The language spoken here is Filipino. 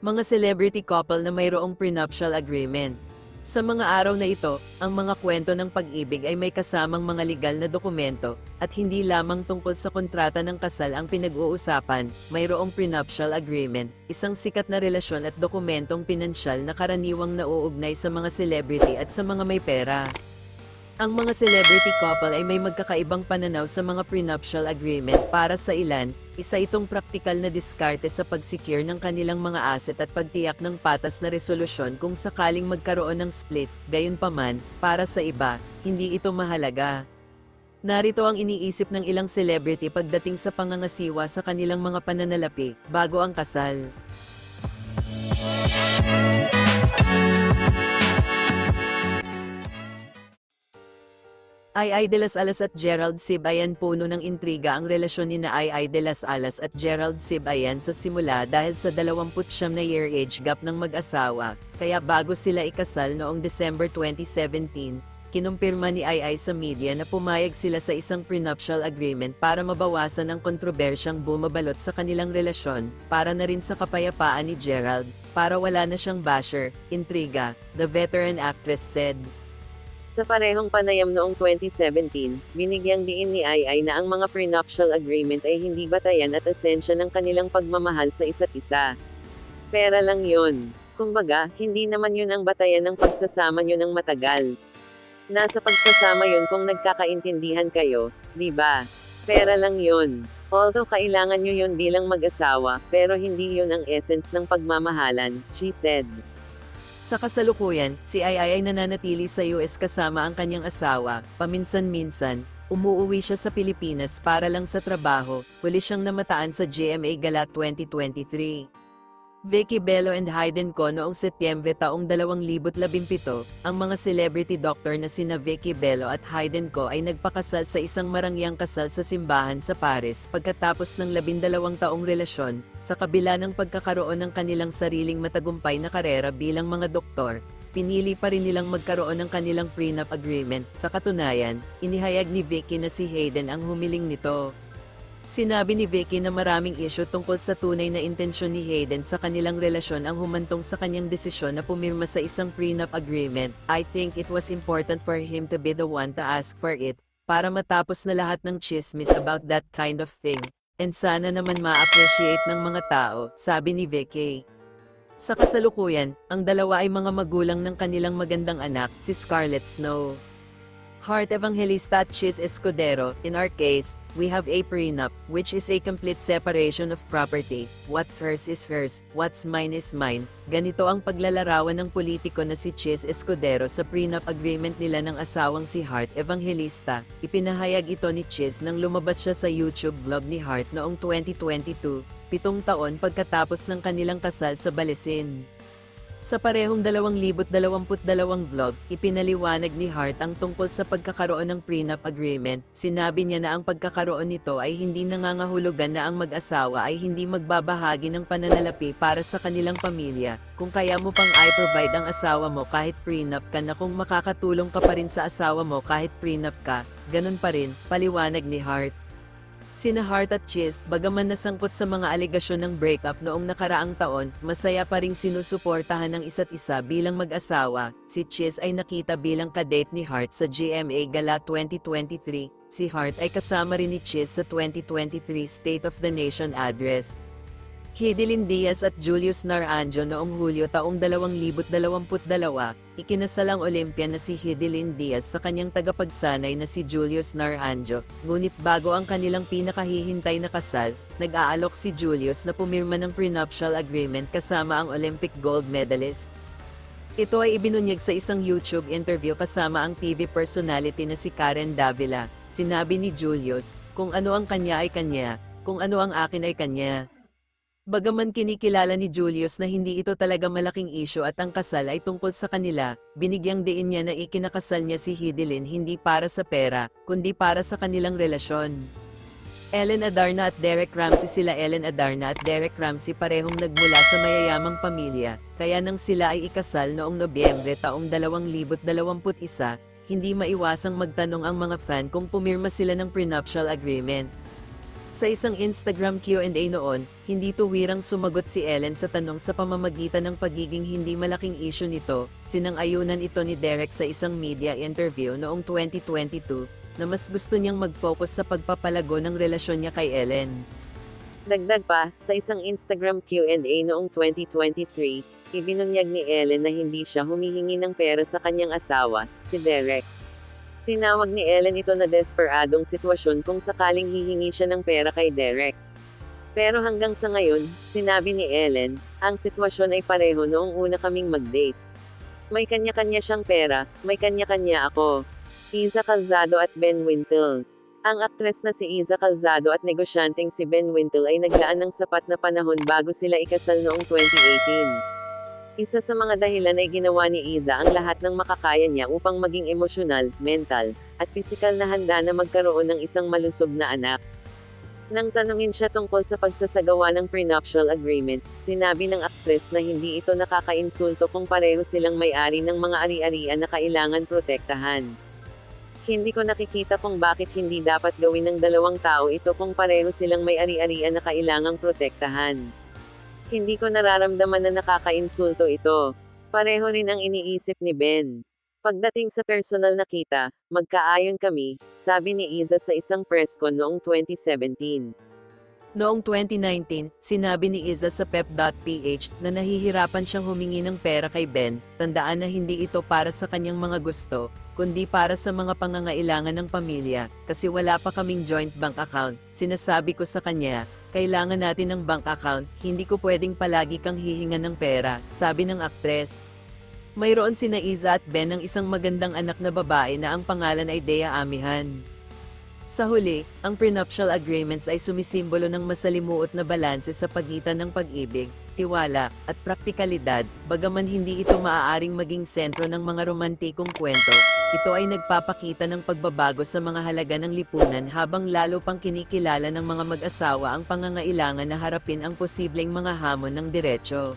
Mga celebrity couple na mayroong prenuptial agreement. Sa mga araw na ito, ang mga kwento ng pag-ibig ay may kasamang mga legal na dokumento, at hindi lamang tungkol sa kontrata ng kasal ang pinag-uusapan, mayroong prenuptial agreement, isang sikat na relasyon at dokumentong pinansyal na karaniwang nauugnay sa mga celebrity at sa mga may pera. Ang mga celebrity couple ay may magkakaibang pananaw sa mga prenuptial agreement para sa ilan, isa itong praktikal na diskarte sa pagsecure ng kanilang mga asset at pagtiyak ng patas na resolusyon kung sakaling magkaroon ng split, gayunpaman, para sa iba, hindi ito mahalaga. Narito ang iniisip ng ilang celebrity pagdating sa pangangasiwa sa kanilang mga pananalapi bago ang kasal. Ay de las Alas at Gerald Sibayan puno ng intriga ang relasyon ni na Ay de las Alas at Gerald Sibayan sa simula dahil sa 29 na year age gap ng mag-asawa, kaya bago sila ikasal noong December 2017, kinumpirma ni Ay sa media na pumayag sila sa isang prenuptial agreement para mabawasan ang kontrobersyang bumabalot sa kanilang relasyon, para na rin sa kapayapaan ni Gerald, para wala na siyang basher, intriga, the veteran actress said. Sa parehong panayam noong 2017, binigyang diin ni Ai na ang mga prenuptial agreement ay hindi batayan at esensya ng kanilang pagmamahal sa isa't isa. Pera lang yon. Kumbaga, hindi naman yun ang batayan ng pagsasama nyo ng matagal. Nasa pagsasama yun kung nagkakaintindihan kayo, di ba? Pera lang yon. Although kailangan nyo yun bilang mag-asawa, pero hindi yun ang essence ng pagmamahalan, she said. Sa kasalukuyan, si Ai ay nananatili sa US kasama ang kanyang asawa, paminsan-minsan, umuuwi siya sa Pilipinas para lang sa trabaho, huli siyang namataan sa GMA Gala 2023. Vicky Bello and Hayden Ko noong Setyembre taong 2017, ang mga celebrity doctor na sina Vicky Bello at Hayden Ko ay nagpakasal sa isang marangyang kasal sa simbahan sa Paris pagkatapos ng labindalawang taong relasyon, sa kabila ng pagkakaroon ng kanilang sariling matagumpay na karera bilang mga doktor, pinili pa rin nilang magkaroon ng kanilang prenup agreement. Sa katunayan, inihayag ni Vicky na si Hayden ang humiling nito. Sinabi ni Vicky na maraming issue tungkol sa tunay na intensyon ni Hayden sa kanilang relasyon ang humantong sa kanyang desisyon na pumirma sa isang prenup agreement. I think it was important for him to be the one to ask for it, para matapos na lahat ng chismis about that kind of thing. And sana naman ma-appreciate ng mga tao, sabi ni Vicky. Sa kasalukuyan, ang dalawa ay mga magulang ng kanilang magandang anak, si Scarlett Snow. Heart Evangelista Chis Escudero, in our case, we have a prenup, which is a complete separation of property. What's hers is hers, what's mine is mine. Ganito ang paglalarawan ng politiko na si Chis Escudero sa prenup agreement nila ng asawang si Heart Evangelista. Ipinahayag ito ni Chis nang lumabas siya sa YouTube vlog ni Heart noong 2022, pitong taon pagkatapos ng kanilang kasal sa Balesin. Sa parehong 2022 vlog, ipinaliwanag ni Hart ang tungkol sa pagkakaroon ng prenup agreement. Sinabi niya na ang pagkakaroon nito ay hindi nangangahulugan na ang mag-asawa ay hindi magbabahagi ng pananalapi para sa kanilang pamilya. Kung kaya mo pang i-provide ang asawa mo kahit prenup ka na kung makakatulong ka pa rin sa asawa mo kahit prenup ka, ganun pa rin, paliwanag ni Hart. Sina Hart at Chiz, bagaman nasangkot sa mga alegasyon ng breakup noong nakaraang taon, masaya pa ring sinusuportahan ng isa't isa bilang mag-asawa. Si Chiz ay nakita bilang kadate ni Hart sa GMA Gala 2023. Si Hart ay kasama rin ni Chiz sa 2023 State of the Nation Address. Hidilyn Diaz at Julius Naranjo noong Hulyo taong 2022, ikinasal ang Olympian na si Hidilyn Diaz sa kanyang tagapagsanay na si Julius Naranjo, ngunit bago ang kanilang pinakahihintay na kasal, nag-aalok si Julius na pumirma ng prenuptial agreement kasama ang Olympic gold medalist. Ito ay ibinunyag sa isang YouTube interview kasama ang TV personality na si Karen Davila. Sinabi ni Julius, kung ano ang kanya ay kanya, kung ano ang akin ay kanya. Bagaman kinikilala ni Julius na hindi ito talaga malaking issue at ang kasal ay tungkol sa kanila, binigyang diin niya na ikinakasal niya si Hidilyn hindi para sa pera, kundi para sa kanilang relasyon. Ellen Adarna at Derek Ramsey sila Ellen Adarna at Derek Ramsey parehong nagmula sa mayayamang pamilya, kaya nang sila ay ikasal noong Nobyembre taong 2021, hindi maiwasang magtanong ang mga fan kung pumirma sila ng prenuptial agreement. Sa isang Instagram Q&A noon, hindi tuwirang sumagot si Ellen sa tanong sa pamamagitan ng pagiging hindi malaking issue nito, sinang-ayunan ito ni Derek sa isang media interview noong 2022, na mas gusto niyang mag-focus sa pagpapalago ng relasyon niya kay Ellen. Dagdag pa, sa isang Instagram Q&A noong 2023, ibinunyag ni Ellen na hindi siya humihingi ng pera sa kanyang asawa, si Derek. Tinawag ni Ellen ito na desperadong sitwasyon kung sakaling hihingi siya ng pera kay Derek. Pero hanggang sa ngayon, sinabi ni Ellen, ang sitwasyon ay pareho noong una kaming mag-date. May kanya-kanya siyang pera, may kanya-kanya ako. Iza Calzado at Ben Wintle. Ang aktres na si Iza Calzado at negosyanteng si Ben Wintle ay naglaan ng sapat na panahon bago sila ikasal noong 2018. Isa sa mga dahilan ay ginawa ni Iza ang lahat ng makakaya niya upang maging emosyonal, mental, at pisikal na handa na magkaroon ng isang malusog na anak. Nang tanungin siya tungkol sa pagsasagawa ng prenuptial agreement, sinabi ng aktres na hindi ito nakakainsulto kung pareho silang may-ari ng mga ari-arian na kailangan protektahan. Hindi ko nakikita kung bakit hindi dapat gawin ng dalawang tao ito kung pareho silang may ari-arian na kailangang protektahan. Hindi ko nararamdaman na nakakainsulto ito. Pareho rin ang iniisip ni Ben. Pagdating sa personal na kita, magkaayon kami, sabi ni Iza sa isang press con noong 2017. Noong 2019, sinabi ni Iza sa pep.ph na nahihirapan siyang humingi ng pera kay Ben, tandaan na hindi ito para sa kanyang mga gusto, kundi para sa mga pangangailangan ng pamilya, kasi wala pa kaming joint bank account. Sinasabi ko sa kanya, kailangan natin ng bank account, hindi ko pwedeng palagi kang hihingan ng pera, sabi ng aktres. Mayroon sina Iza at Ben ng isang magandang anak na babae na ang pangalan ay Dea Amihan. Sa huli, ang prenuptial agreements ay sumisimbolo ng masalimuot na balanse sa pagitan ng pag-ibig, tiwala, at praktikalidad, bagaman hindi ito maaaring maging sentro ng mga romantikong kwento, ito ay nagpapakita ng pagbabago sa mga halaga ng lipunan habang lalo pang kinikilala ng mga mag-asawa ang pangangailangan na harapin ang posibleng mga hamon ng diretsyo.